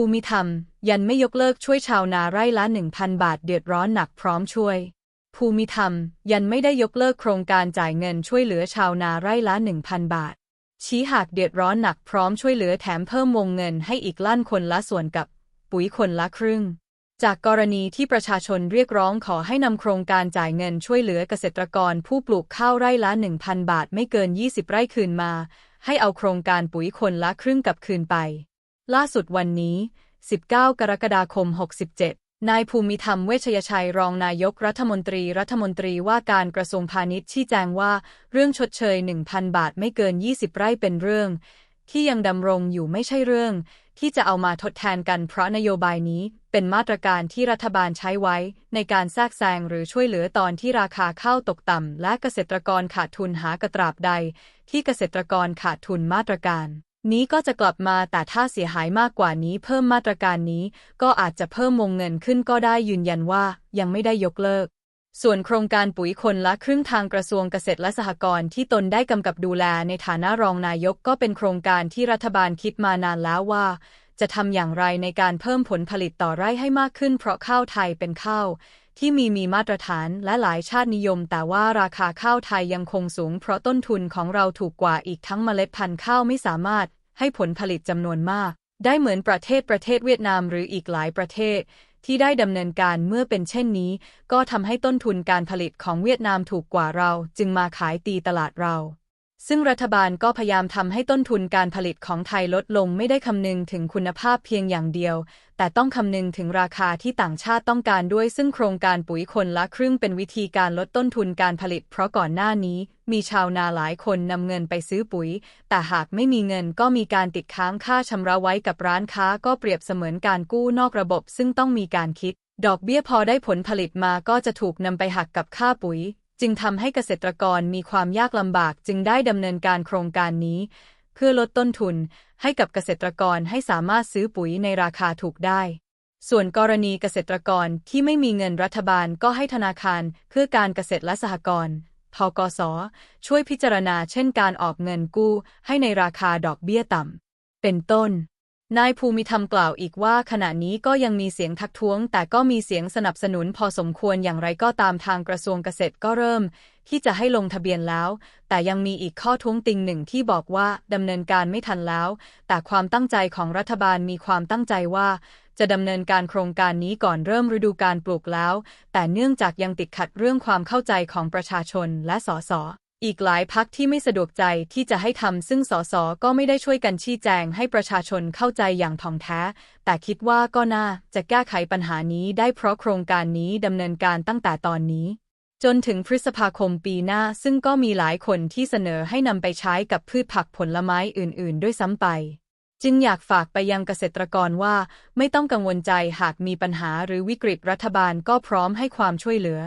ภูมิธรรม ยันไม่ยกเลิกช่วยชาวนาไร่ละ 1,000 บาทเดือดร้อนหนักพร้อมช่วย ภูมิธรรม ยันไม่ได้ยกเลิกโครงการจ่ายเงินช่วยเหลือชาวนาไร่ละ 1,000 บาท ชี้หากเดือดร้อนหนักพร้อมช่วยเหลือแถมเพิ่มวงเงินให้อีกลั่นคนละส่วนกับ ปุ๋ยคนละครึ่ง จากกรณีที่ประชาชนเรียกร้องขอให้นำโครงการจ่ายเงินช่วยเหลือเกษตรกรผู้ปลูกข้าวไร่ละ 1,000 บาทไม่เกิน 20 ไร่คืนมา ให้เอาโครงการปุ๋ยคนละครึ่งกับคืนไป ล่าสุดวันนี้ 19 กรกฎาคม 67 นายภูมิธรรมเวชยชัยรองนายกรัฐมนตรีรัฐมนตรีว่าการกระทรวงพาณิชย์ชี้แจงว่า เรื่องชดเชย 1,000 บาทไม่เกิน 20 ไร่เป็นเรื่อง ที่ยังดำรงอยู่ไม่ใช่เรื่อง ที่จะเอามาทดแทนกันเพราะนโยบายนี้เป็นมาตรการที่รัฐบาลใช้ไว้ ในการแทรกแซงหรือช่วยเหลือตอนที่ราคาข้าวตกต่ำและเกษตรกรขาดทุนหากระตราบใด ที่เกษตรกรขาดทุนมาตรการ นี้ก็จะกลับมาแต่ถ้าเสียหายมากกว่านี้เพิ่มมาตรการนี้ ก็อาจจะเพิ่มวงเงินขึ้นก็ได้ยืนยันว่ายังไม่ได้ยกเลิก ส่วนโครงการปุ๋ยคนละครึ่งทางกระทรวงเกษตรและสหกรณ์ที่ตนได้กำกับดูแลในฐานะรองนายกก็เป็นโครงการที่รัฐบาลคิดมานานแล้วว่า จะทำอย่างไรในการเพิ่มผลผลิตต่อไร่ให้มากขึ้น เพราะข้าวไทยเป็นข้าว ที่มีมีมาตรฐานและหลายชาตินิยม แต่ว่าราคาข้าวไทยยังคงสูง เพราะต้นทุนของเราถูกกว่าอีกทั้งเมล็ดพันธุ์ข้าวไม่สามารถให้ผลผลิตจำนวนมาก ได้เหมือนประเทศประเทศเวียดนามหรืออีกหลายประเทศ ที่ได้ดำเนินการเมื่อเป็นเช่นนี้ ก็ทำให้ต้นทุนการผลิตของเวียดนามถูกกว่าเรา จึงมาขายตีตลาดเรา ซึ่งรัฐบาลก็พยายามทำให้ต้นทุนการผลิตของไทยลดลงไม่ได้คำนึงถึงคุณภาพเพียงอย่างเดียว แต่ต้องคำนึงถึงราคาที่ต่างชาติต้องการด้วย ซึ่งโครงการปุ๋ยคนละครึ่งเป็นวิธีการลดต้นทุนการผลิต เพราะก่อนหน้านี้มีชาวนาหลายคนนำเงินไปซื้อปุ๋ย แต่หากไม่มีเงินก็มีการติดค้างค่าชำระไว้กับร้านค้า ก็เปรียบเสมือนการกู้นอกระบบ ซึ่งต้องมีการคิด ดอกเบี้ยพอได้ผลผลิตมาก็จะถูกนำไปหักกับค่าปุ๋ย จึงทำให้เกษตรกรมีความยากลำบากจึงได้ดำเนินการโครงการนี้ เพื่อลดต้นทุนให้กับเกษตรกรให้สามารถซื้อปุ๋ยในราคาถูกได้ ส่วนกรณีเกษตรกรที่ไม่มีเงินรัฐบาลก็ให้ธนาคารเพื่อการเกษตรและสหกรณ์ทกส ช่วยพิจารณาเช่นการออกเงินกู้ให้ในราคาดอกเบี้ยต่ำ เป็นต้น นายภูมิธรรมกล่าวอีกว่า ขณะนี้ก็ยังมีเสียงทักท้วง แต่ก็มีเสียงสนับสนุนพอสมควรอย่างไรก็ตามทางกระทรวงเกษตรก็เริ่ม ที่จะให้ลงทะเบียนแล้ว แต่ยังมีอีกข้อท้วงติงหนึ่งที่บอกว่าดำเนินการไม่ทันแล้ว แต่ความตั้งใจของรัฐบาลมีความตั้งใจว่า จะดำเนินการโครงการนี้ก่อนเริ่มฤดูการปลูกแล้ว แต่เนื่องจากยังติดขัดเรื่องความเข้าใจของประชาชนและสส อีกหลายพักที่ไม่สะดวกใจที่จะให้ทำซึ่งสสก็ไม่ได้ช่วยกันชี้แจงให้ประชาชนเข้าใจอย่างท่องแท้ แต่คิดว่าก็น่าจะแก้ไขปัญหานี้ได้เพราะโครงการนี้ดำเนินการตั้งแต่ตอนนี้ จนถึงพฤษภาคมปีหน้าซึ่งก็มีหลายคนที่เสนอให้นำไปใช้กับพืชผักผลไม้อื่น ๆ ด้วยซ้ำไป จึงอยากฝากไปยังเกษตรกรว่า ไม่ต้องกังวลใจหากมีปัญหาหรือวิกฤตรัฐบาลก็พร้อมให้ความช่วยเหลือ